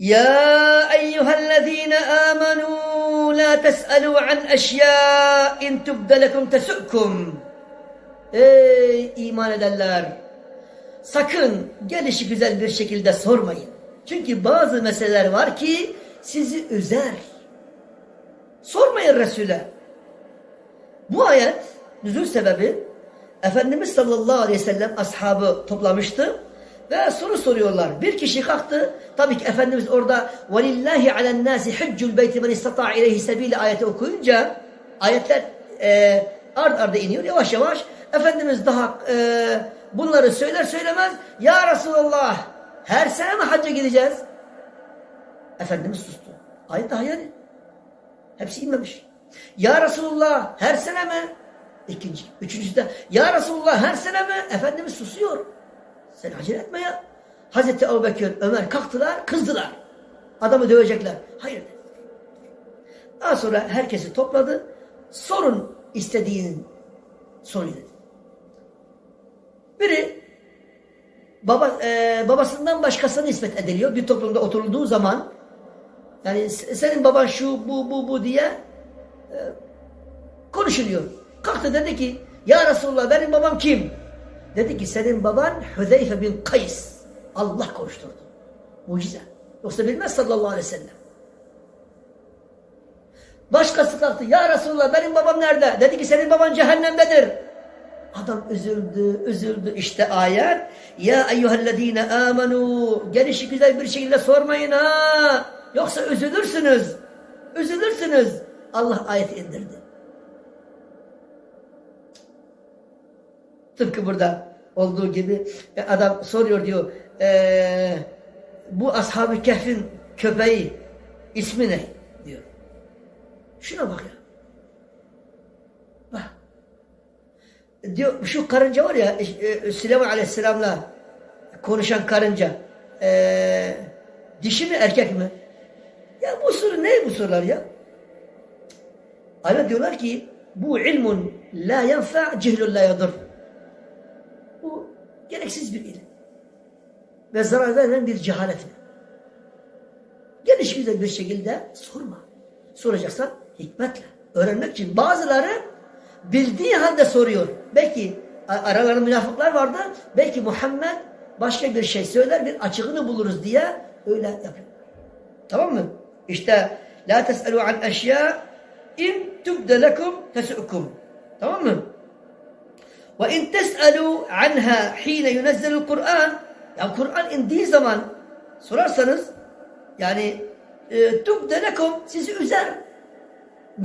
يا أيها الذين آمنوا لا تسألوا عن أشياء إن تبد لكم تسؤكم Ey iman edenler! Sakın gelişi güzel bir şekilde sormayın. Çünkü bazı meseleler var ki sizi üzer. Sormayın Resul'e. Bu ayet nüzul sebebi Efendimiz sallallahu aleyhi ve sellem ashabı toplamıştı ve soru soruyorlar. Bir kişi kalktı. Tabii ki Efendimiz orada وَلِلَّهِ عَلَى النَّاسِ حِجُّ الْبَيْتِ مَنْ اِسْتَطَعَ اِلَيْهِ سَب۪يلِ ayeti okuyunca ayetler e, ard arda iniyor yavaş yavaş. Efendimiz daha e, bunları söyler söylemez Ya Resulallah her sene mi hacca gideceğiz? Efendimiz sustu. Ayet daha yani. Hepsi inmemiş. Ya Resulullah her sene mi? İkinci. Üçüncüsü de Ya Resulullah her sene mi? Efendimiz susuyor. Sen acele etme ya. Hazreti Ebu Bekir, Ömer kalktılar, kızdılar. Adamı dövecekler. Hayır. Daha sonra herkesi topladı. Sorun istediğin soruyu. Biri baba, e, babasından başkasına nispet ediliyor. Bir toplumda oturulduğu zaman yani se- senin baban şu bu bu bu diye e, konuşuluyor. Kalktı dedi ki ya Resulullah benim babam kim? Dedi ki senin baban Hüzeyfe bin Kays. Allah konuşturdu. Mucize. Yoksa bilmez sallallahu aleyhi ve sellem. Başkası kalktı. Ya Resulullah benim babam nerede? Dedi ki senin baban cehennemdedir. Adam üzüldü, üzüldü. İşte ayet. Ya eyyühellezine amenu. Gelişi güzel bir şekilde sormayın ha. Yoksa üzülürsünüz. Üzülürsünüz. Allah ayet indirdi. Tıpkı burada olduğu gibi e, adam soruyor diyor eee, bu ashab-ı kehfin köpeği ismi ne? diyor. Şuna bak ya. Bak. Diyor şu karınca var ya e, Süleyman Aleyhisselam'la konuşan karınca eee, dişi mi erkek mi? Ya bu soru ne bu sorular ya? Ayet diyorlar ki bu ilmun la yenfa cihlun la yadur. Gereksiz bir ilim. Ve zarar veren bir cehalet. Geniş güzel bir şekilde sorma. Soracaksan hikmetle. Öğrenmek için bazıları bildiği halde soruyor. Belki aralarında münafıklar vardı. Belki Muhammed başka bir şey söyler bir açığını buluruz diye öyle yapıyor. Tamam mı? İşte la tes'elu an eşya in tubde lekum tesu'kum. Tamam mı? Ve in tes'elu anha hine yunezzelul Kur'an ya Kur'an indiği zaman sorarsanız yani e, tubde lekum sizi üzer.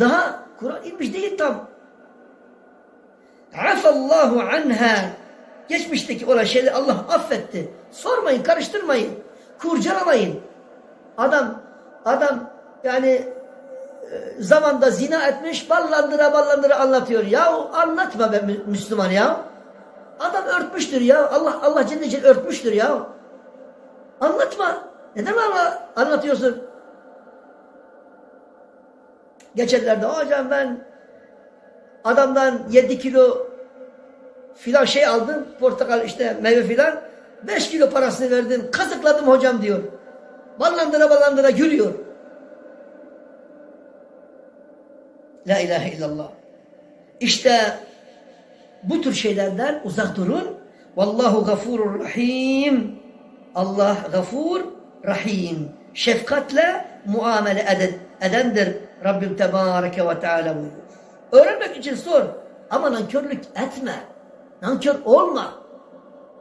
Daha Kur'an inmiş değil tam. Afallahu anha geçmişteki olan şeyleri Allah affetti. Sormayın, karıştırmayın. Kurcalamayın. Adam adam yani zamanda zina etmiş ballandıra ballandıra anlatıyor. Ya anlatma be Mü- Müslüman ya. Adam örtmüştür ya. Allah Allah Celle Celle örtmüştür ya. Anlatma. Neden Allah anlatıyorsun? Geçenlerde hocam ben adamdan 7 kilo filan şey aldım. Portakal işte meyve filan. 5 kilo parasını verdim. Kazıkladım hocam diyor. Ballandıra ballandıra gülüyor. La ilahe illallah. İşte bu tür şeylerden uzak durun. Vallahu gafurur rahim. Allah gafur, rahim. Şefkatle muamele eden, edendir Rabbim Tebareke ve Teala buyuruyor. Öğrenmek için sor. Ama nankörlük etme. Nankör olma.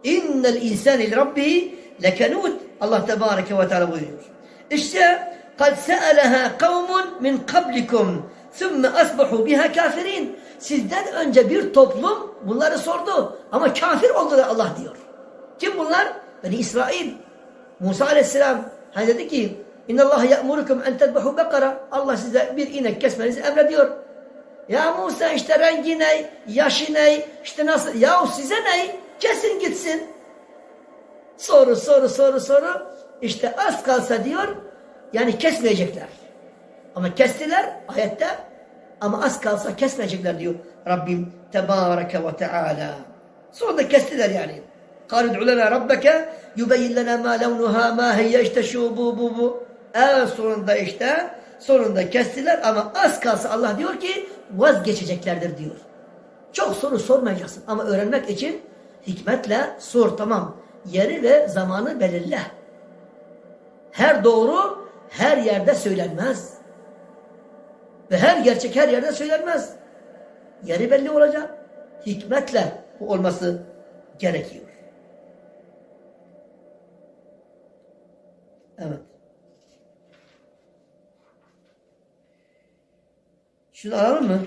İnnel insani rabbi lekenut. Allah Tebareke ve Teala buyuruyor. İşte kad se'eleha kavmun min kablikum thumme asbahu biha kafirin. Sizden önce bir toplum bunları sordu ama kafir oldular Allah diyor. Kim bunlar? Beni İsrail. Musa aleyhisselam hani dedi ki İnna Allah ya'murukum en tedbahu bekara. Allah size bir inek kesmenizi emrediyor. Ya Musa işte rengi ne, yaşı ne, işte nasıl? Ya size ne? Kesin gitsin. Soru soru soru soru. İşte az kalsa diyor yani kesmeyecekler. Ama kestiler ayette ama az kalsa kesmeyecekler diyor Rabbim Tebareke ve Teala. Sonra da kestiler yani. قَالُ ادْعُ لَنَا رَبَّكَ يُبَيِّنْ لَنَا مَا لَوْنُهَا مَا هِيَ işte şu bu bu bu. En sonunda işte sonunda kestiler ama az kalsa Allah diyor ki vazgeçeceklerdir diyor. Çok soru sormayacaksın ama öğrenmek için hikmetle sor tamam. Yeri ve zamanı belirle. Her doğru her yerde söylenmez. Ve her gerçek her yerde söylenmez. Yeri belli olacak. Hikmetle bu olması gerekiyor. Evet. Şunu alalım mı?